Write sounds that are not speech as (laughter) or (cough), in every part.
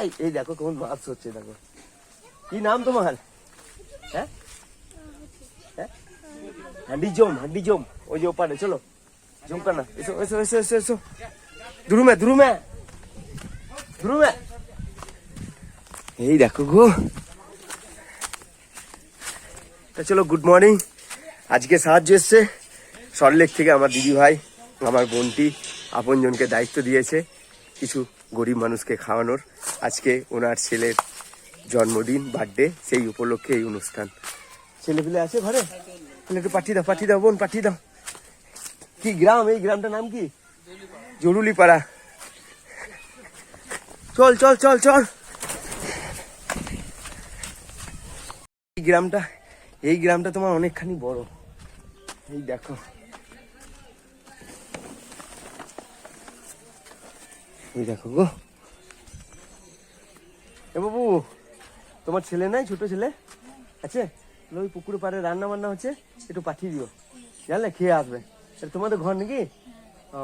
I এই দেখো কেমন মাছ হচ্ছে দেখো। কি নাম তোমার? হ্যাঁ? হ্যাঁ? হান্ডি জম হান্ডি জম। ওই যে ওপারে, চলো। জম না এসো এসো এসো এসো এসো। দ্রুমে দ্রুমে। দ্রুমে। এই দেখো গো। তা চলো গুড মর্নিং আজকে সাহায্য এসছে। সল্টলেক থেকে আমার দিদি ভাই, আমার বোনটি, আপনজনকে দায়িত্ব দিয়েছে। কিছু গরিব মানুষকে খাওয়ানোর। আজকে ওনার ছেলের জন্মদিন বার্থডে সেই উপলক্ষে এই অনুষ্ঠান। ছেলে পেলে আছে ঘরে? একটু পাঠিয়ে দাও পাঠিয়ে দাও, বোন, পাঠিয়ে দাও। কি গ্রাম? এই গ্রামটার নাম কি? জরুলি পাড়া চল চল চল চল। এই গ্রামটা এই গ্রামটা তোমার অনেকখানি বড়। এই দেখো। এই দেখো গো। এ বাবু, তোমার ছেলে নাই, ছোট ছেলে? আছে? ওই পুকুরে পাড়ে রান্না বান্না হচ্ছে, একটু পাঠিয়ে দিও। জানলে খেয়ে আসবে। তোমাদের ঘর নাকি? ও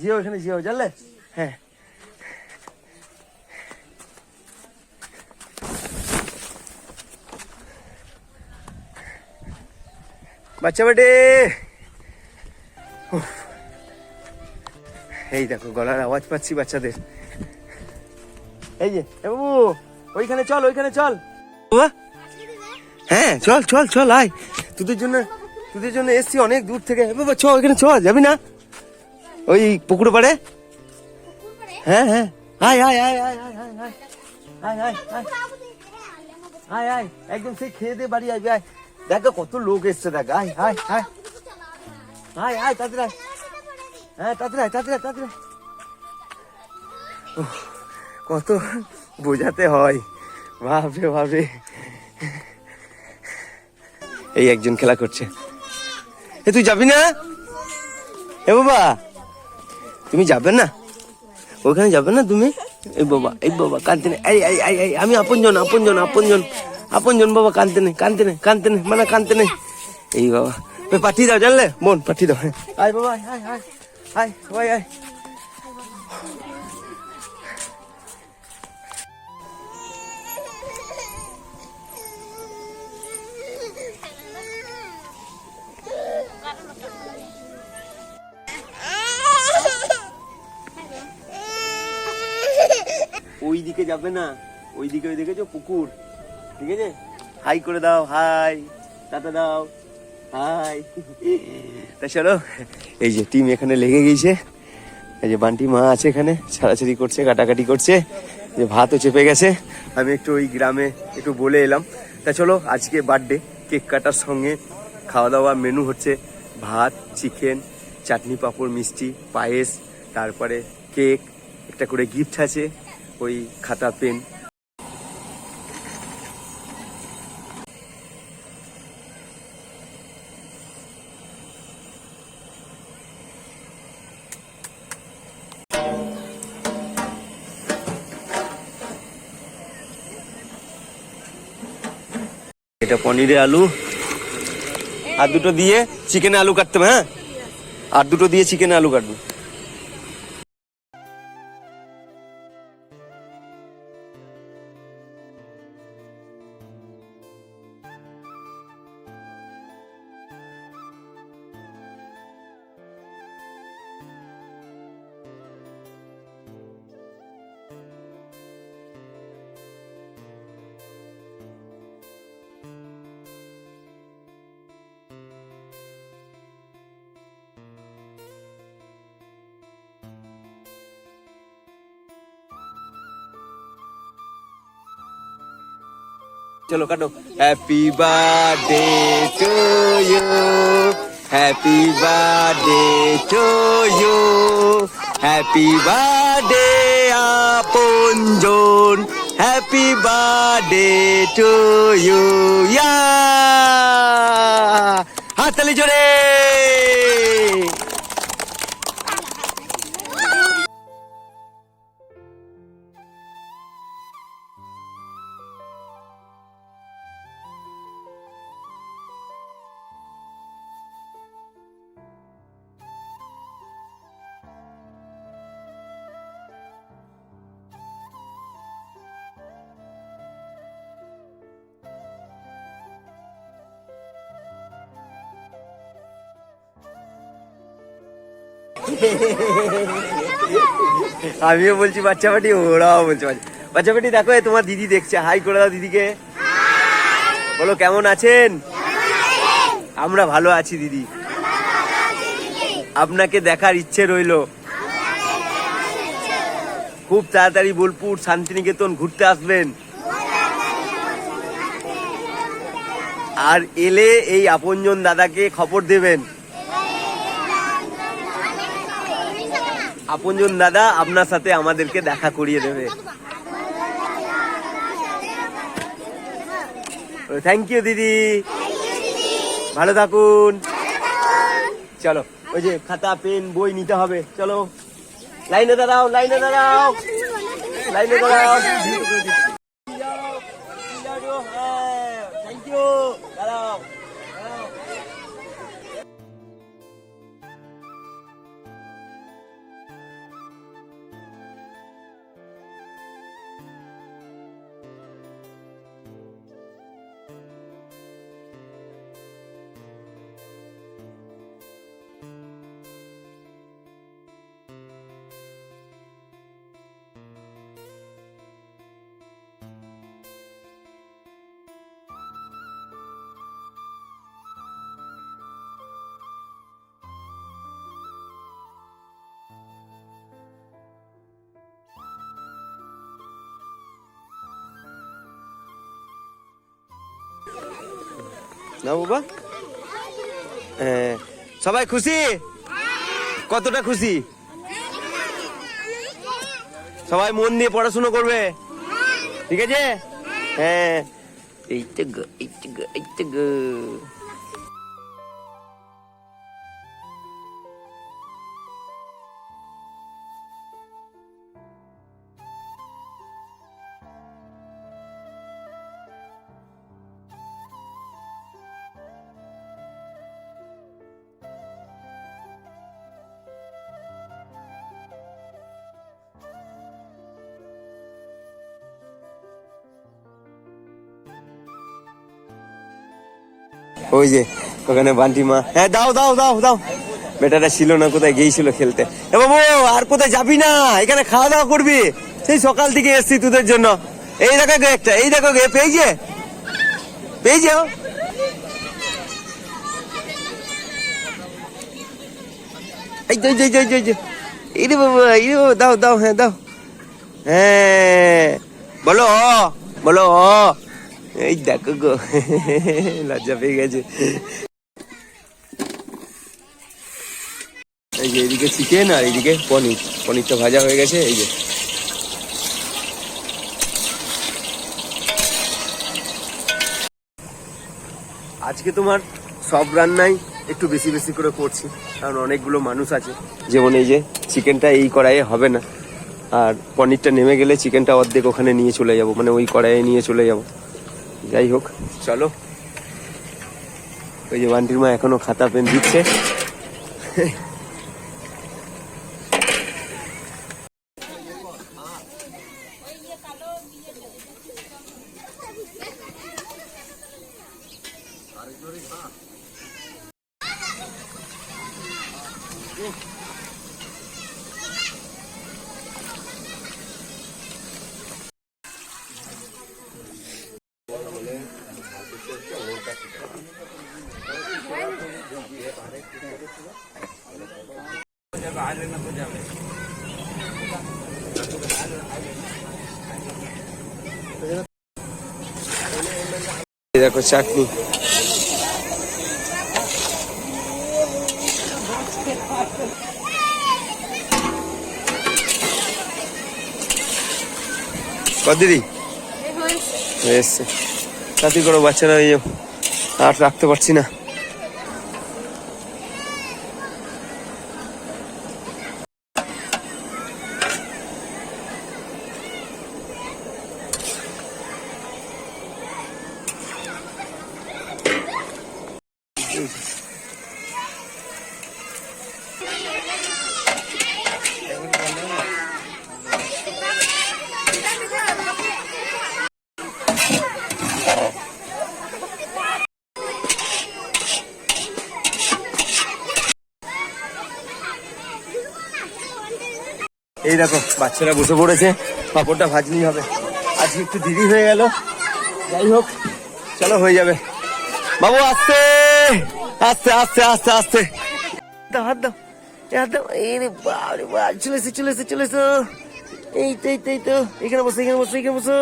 জিও এখানে জিও জানলে? হ্যাঁ। বাচ্চা বেটে! এই দেখো, গলার আওয়াজ পাচ্ছি বাচ্চাদের। এই যে বাবু ওইখানে চল ওইখানে চল। বাবা? হ্যাঁ চল চল চল আয়। তোদের জন্য তোদের জন্য এসছি অনেক দূর থেকে। বাবা চ ওইখানে চল যাবি না? ওই পুকুর পাড়ে? হ্যাঁ হ্যাঁ। আয় আয় আয় আয় আয় আয় আয়। আয় আয় আয়। একদম সেই খেয়ে দিয়ে বাড়ি আয় আয়। দেখো কত লোক এসছে দেখ আয় আয় আয়। আয় আয় আয়। হ্যাঁ তাড়াতাড়ি আয়, তাড়াতাড়ি আয়। কত বোঝাতে হয়। ভাবরে ভাবরে এই একজন খেলা করছে। এ, তুই যাবি না? এ, বাবা। তুমি যাবে না? ওখানে যাবে না তুমি? এই, বাবা এই, বাবা কানতে নেই এই এই এই এই, আমি আপনজন আপনজন আপনজন। আপনজন, বাবা কানতে নেই কানতে নেই কানতে নেই মানে কানতে নেই এই, বাবা। পাঠিয়ে দাও, জানলে? বোন পাঠিয়ে দাও। হ্যাঁ আয়, বাবা, আয় আয় আয় আয় সবাই দিকে যাবে না ওই দিকে ওই দেখেছ পুকুর, ঠিক আছে? হাই করে দাও, হাই, টাটা দাও, হাই। তা চলো, এই যে টিম এখানে লেগে গেছে এই যে বান্টি মা আছে এখানে, ছাড়াছাড়ি করছে, কাটাকাটি করছে যে ভাতও চেপে গেছে, আমি একটু ওই গ্রামে একটু বলে এলাম। তা চলো, আজকে বার্থডে, কেক কাটার সঙ্গে খাওয়া দাওয়া, মেনু হচ্ছে ভাত, চিকেন, চাটনি পাঁপড়, মিষ্টি, পায়েস, তারপরে কেক, একটা করে গিফট আছে ওই খাতা, পেন। এটা পনিরে আলু। আর দুটো দিয়ে চিকেনে আলু কাটতে হ্যাঁ? আর দুটো দিয়ে চিকেনে আলু কাটবো। চলো কাটো। Happy birthday to you happy birthday to you happy birthday আপনজন। হ্যাপি বার্থডে টু ইউ ইয়া হাততালি জোরে। আমিও বলছি বাচ্চা পাটি ওরাও বলছে, বাচ্চা পাটি দেখো তোমার দিদি দেখছে। হাই করে দাও দিদিকে। বলো, কেমন আছেন? আমরা ভালো আছি, দিদি। আপনাকে দেখার ইচ্ছে রইল। খুব তাড়াতাড়ি বোলপুর শান্তিনিকেতন ঘুরতে আসবেন। আর এলে এই আপনজন দাদাকে খবর দেবেন। আপনজন দাদা আপনার সাথে আমাদেরকে দেখা করিয়ে দেবে। থ্যাংক ইউ দিদি। ভালো থাকুন। চলো, ওই যে খাতা, পেন, বই নিতে হবে। চলো। লাইনে দাঁড়াও লাইনে দাঁড়াও। লাইনে দাঁড়াও। না বাবা? সবাই খুশি? কতটা খুশি? সবাই মন দিয়ে পড়াশুনো করবে। ঠিক আছে? হ্যাঁ। এইটা গো এই তো গো এই গো ওই যে ওখানে বান্টি মা। হ্যাঁ দাও দাও দাও দাও। বেটাটা ছিল না কোথায় গিয়েছিল খেলতে। এ বাবু আর কোথায় যাবি না? এখানে খাওয়া দাওয়া করবি? সেই সকাল থেকে এসছি তোদের জন্য। এই দেখো গে একটা এই দেখো গে পেয়েছে পেয়েছে ও? এই যে, যে, যে, যে, যে। এই রে বাবা এই রে দাও দাও হ্যাঁ দাও। হ্যাঁ বলো বলো। এই দেখো গো। লজ্জা পেয়ে গেছে। এই যে এদিকে চিকেন আর এইদিকে পনির। পনিরটা ভাজা হয়ে গেছে, এই যে। আজকে তোমার সব রান্নাই একটু বেশি বেশি করে করছি, কারণ অনেকগুলো মানুষ আছে। যেমন এই যে চিকেনটা এই কড়াইয়ে হবে না। আর পনিরটা নেমে গেলে চিকেনটা অর্ধেক ওখানে নিয়ে চলে যাব মানে ওই কড়াইয়ে নিয়ে চলে যাব। যাই হোক চলো। ওই যে বান্টির মা এখনও খাতা পেন দিচ্ছে। দেখো চাটনি কদিদি এসছে তাতে করো বাচ্চারা এই আর রাখতে পারছি না। এই দেখো, বাচ্চারা বসে পড়েছে, পাপড়টা ভাজনি হবে। আজকে একটু দেরি হয়ে গেল। যাই হোক, চলো হয়ে যাবে। বাবু আসতে আসতে আসতে আসতে আসতে হাত দাও। চলে এসে চলে এসে চলে এসো এই তো এই তো এই তো এখানে বসো এখানে বসো এখানে বসো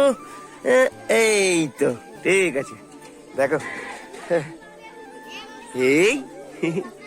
এই তো ঠিক আছে। দেখো। (laughs) এই? (laughs)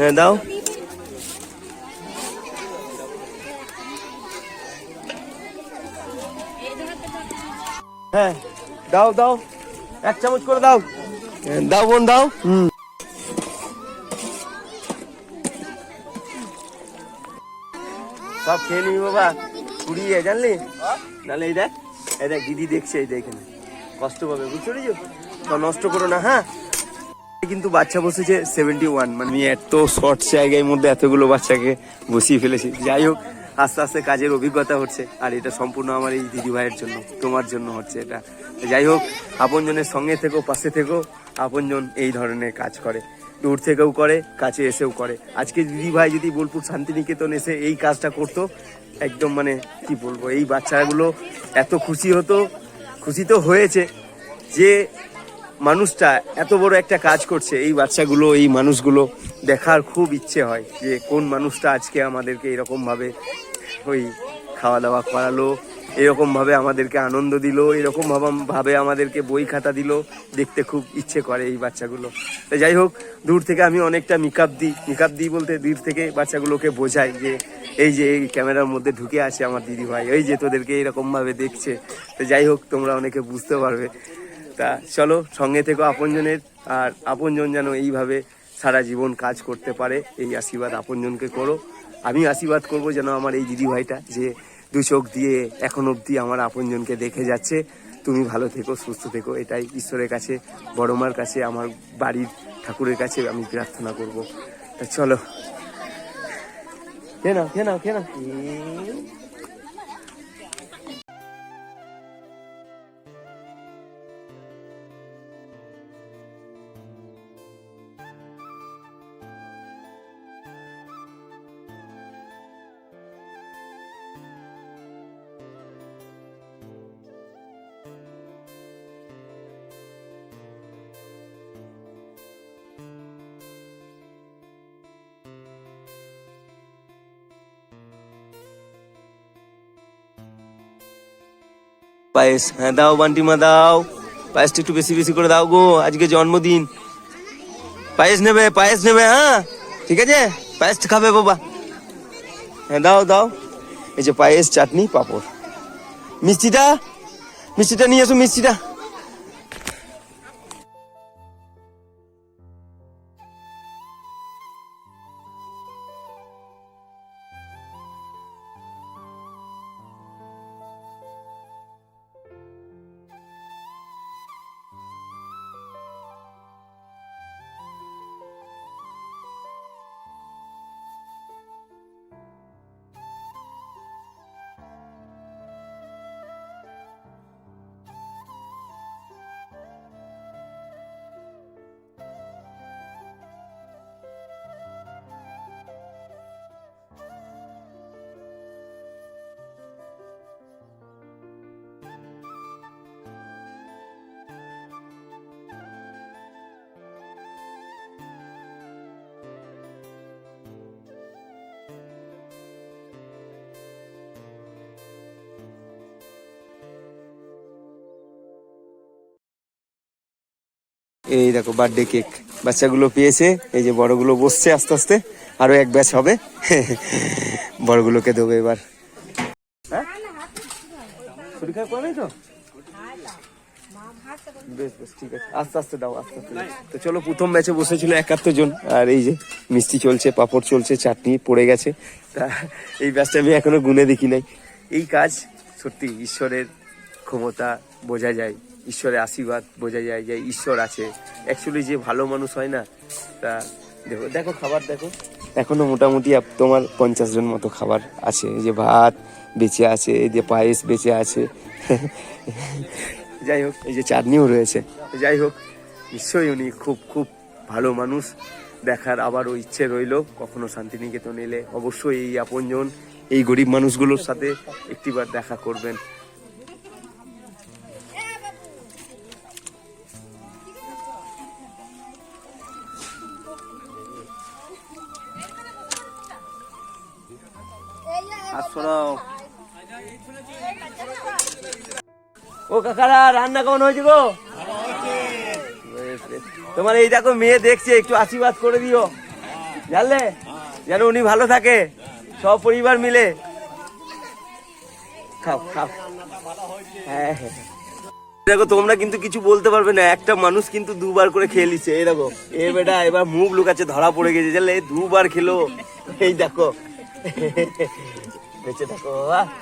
হ্যাঁ দাও হ্যাঁ দাও দাও। এক চামচ করে দাও। দাও বোন দাও। হুম। সব খেয়ে নিবি বাবা কুড়িয়ে জানলি? নাহলে এই দেখ এই দেখ দিদি দেখছে এই দেখ এখানে। কষ্ট পাবে বুঝতে পেরেছ? তো নষ্ট করো না হ্যাঁ? কিন্তু বাচ্চা বসেছে সেভেন্টি ওয়ান মানে আমি এত শর্ট জায়গার মধ্যে এতগুলো বাচ্চাকে বসিয়ে ফেলেছি। যাই হোক, আস্তে আস্তে কাজের অভিজ্ঞতা হচ্ছে, আর এটা সম্পূর্ণ আমার এই দিদি ভাইয়ের জন্য, তোমার জন্য হচ্ছে এটা। যাই হোক, আপনজনের সঙ্গে থেকেও পাশে থেকেও আপনজন এই ধরনের কাজ করে। দূর থেকেও করে, কাছে এসেও করে। আজকে দিদি ভাই যদি বোলপুর শান্তিনিকেতন এসে এই কাজটা করতো, একদম মানে কি বলব, এই বাচ্চাগুলো এত খুশি হতো, খুশি তো হয়েছে যে মানুষটা এত বড় একটা কাজ করছে, এই বাচ্চাগুলো, এই মানুষগুলো দেখার খুব ইচ্ছে হয় যে কোন মানুষটা আজকে আমাদেরকে এরকম ভাবে ওই খাওয়া দাওয়া করালো এরকম ভাবে আমাদেরকে আনন্দ দিল এরকম ভাবে ভাবে আমাদেরকে বই খাতা দিল। দেখতে খুব ইচ্ছে করে এই বাচ্চাগুলো। তো যাই হোক, দূর থেকে আমি অনেকটা মেকআপ দিই মেকআপ দিই বলতে দূর থেকে বাচ্চাগুলোকে বোঝাই যে এই যে এই ক্যামেরার মধ্যে ঢুকে আছে আমার দিদি ভাই এই যে তোদেরকে এরকমভাবে দেখছে। তো যাই হোক, তোমরা অনেকে বুঝতে পারবে। তা চলো সঙ্গে থেকো আপনজনের, আর আপনজন যেন এইভাবে সারা জীবন কাজ করতে পারে, এই আশীর্বাদ আপনজনকে করো। আমি আশীর্বাদ করব যেন আমার এই দিদি ভাইটা যে দু চোখ দিয়ে এখন অবধি আমার আপনজনকে দেখে যাচ্ছে। তুমি ভালো থেকো, সুস্থ থেকো, এটাই ঈশ্বরের কাছে বড় মার কাছে, আমার বাড়ির ঠাকুরের কাছে আমি প্রার্থনা করব। তা চলো। কে নাও কে পায়েস। হ্যাঁ দাও বান্টিমা দাও। পায়েসটা একটু বেশি বেশি করে দাও গো, আজকে জন্মদিন। পায়েস নেবে পায়েস নেবে হ্যাঁ? ঠিক আছে? পায়েসটা খাবে বাবা। হ্যাঁ দাও দাও। এই যে পায়েস, চাটনি, পাঁপড়। মিষ্টিটা? মিষ্টিটা নিয়ে এসো, মিষ্টিটা। এই দেখো বার্থডে কেক বাচ্চাগুলো পেয়েছে, এই যে বড়গুলো বসছে আস্তে আস্তে, আরও এক ব্যাচ হবে। বড়গুলোকে দেবো এবার। হ্যাঁ? বেশ বেশ, ঠিক আছে। আস্তে আস্তে দাও, আস্তে আস্তে। তো চলো, প্রথম আর এই যে মিষ্টি চলছে চলছে, চাটনি পড়ে গেছে। তা এই ব্যাচটা আমি এখনও গুনে দেখি নাই। এই কাজ সত্যি ঈশ্বরের ক্ষমতা বোঝা যায়। ঈশ্বরের আশীর্বাদ বোঝা যায় যে ঈশ্বর আছে। অ্যাকচুয়ালি যে ভালো মানুষ হয় না তা দেখো দেখো খাবার দেখো। এখনও মোটামুটি তোমার পঞ্চাশ জন মতো খাবার আছে। এই যে ভাত বেঁচে আছে এই যে পায়েস বেঁচে আছে। যাই হোক। এই যে চাটনিও রয়েছে। যাই হোক নিশ্চয়ই উনি খুব খুব ভালো মানুষ। দেখার আবারও ইচ্ছে রইল কখনো শান্তিনিকেতন এলে অবশ্যই এই আপনজন এই গরিব মানুষগুলোর সাথে একটিবার দেখা করবেন। কাকারা রান্না কেমন হয়েছে গো। তোমার এই দেখো মেয়ে দেখছে, একটু আশীর্বাদ করে দিও। জানলে? যেন উনি ভালো থাকে, সব পরিবার মিলে। খাও খাও। হ্যাঁ হ্যাঁ। দেখো, তোমরা কিন্তু কিছু বলতে পারবে না, একটা মানুষ কিন্তু দুবার করে খেয়ে নিচ্ছে, এই দেখো। এ বেটা, এবার মুখ লুকাচ্ছে, ধরা পড়ে গেছে, জানলে? দুবার খেলো। এই দেখো। বেঁচে দেখো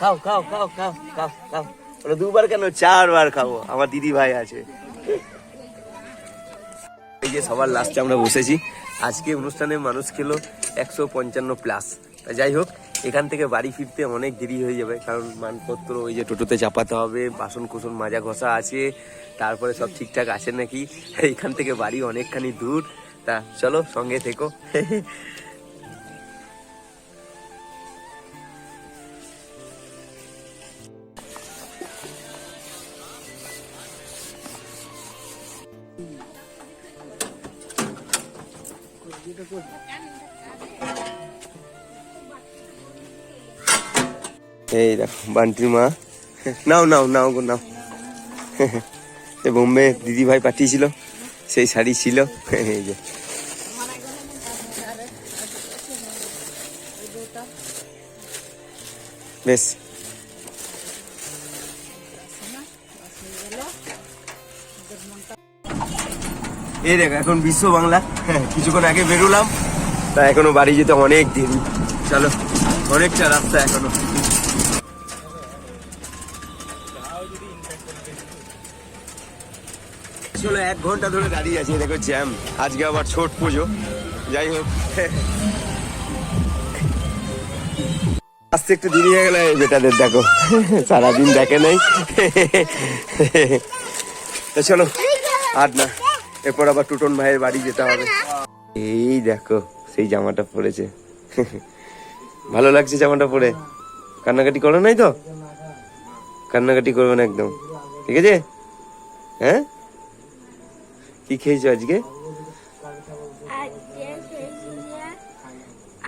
খাও খাও খাও খাও খাও খাও। দুবার কেন? চারবার খাব। আমার দিদি ভাই আছে। এই যে সবার লাস্টে আমরা বসেছি। আজকে অনুষ্ঠানে মানুষ খেলো একশো পঞ্চান্ন প্লাস যাই হোক, এখান থেকে বাড়ি ফিরতে অনেক দেরি হয়ে যাবে। কারণ মানপত্র ওই যে টোটোতে চাপাতে হবে বাসন কুসন মাজা ঘষা আছে, তারপরে সব ঠিকঠাক আছে নাকি? এখান থেকে বাড়ি অনেকখানি দূর। তা চলো সঙ্গে থেকো। (laughs) এই দেখো বান্টির মা। নাও নাও নাও গো, নাও। সে বোম্বে দিদি ভাই পাঠিয়েছিল, সেই শাড়ি ছিল। এই যে। বেশ। এই দেখ, এখন বিশ্ব বাংলা। কিছুক্ষণ আগে বেরোলাম। তা এখনও বাড়ি যেতে অনেক দেরি চলো অনেকটা রাস্তা এখনও। আসলে এক ঘণ্টা ধরে দাঁড়িয়ে আছি দেখো জ্যাম আজকে আবার ছোট পুজো। যাই হোক। আসতে একটু দেরি হয়ে গেল বেটাদের দেখো। সারাদিন দেখে নাই। তো চলো আর না। এরপর আবার টুটন ভাইয়ের বাড়ি যেতে হবে। এই দেখো সেই জামাটা পরেছে। ভালো লাগছে জামাটা পরে? কান্নাকাটি করো নাই তো? কান্নাকাটি করবে না একদম। ঠিক আছে? হ্যাঁ? কি খেয়েছো আজকে? আজকে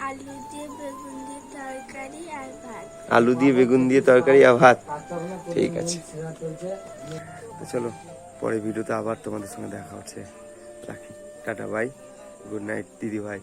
আলু দিয়ে বেগুন দিয়ে তরকারি আর ভাত। আলু দিয়ে বেগুন দিয়ে তরকারি আর ভাত। ঠিক আছে। চলো। পরে ভিডিওতে আবার তোমাদের সঙ্গে দেখা হচ্ছে। রাখি। টাটা ভাই গুড নাইট দিদি ভাই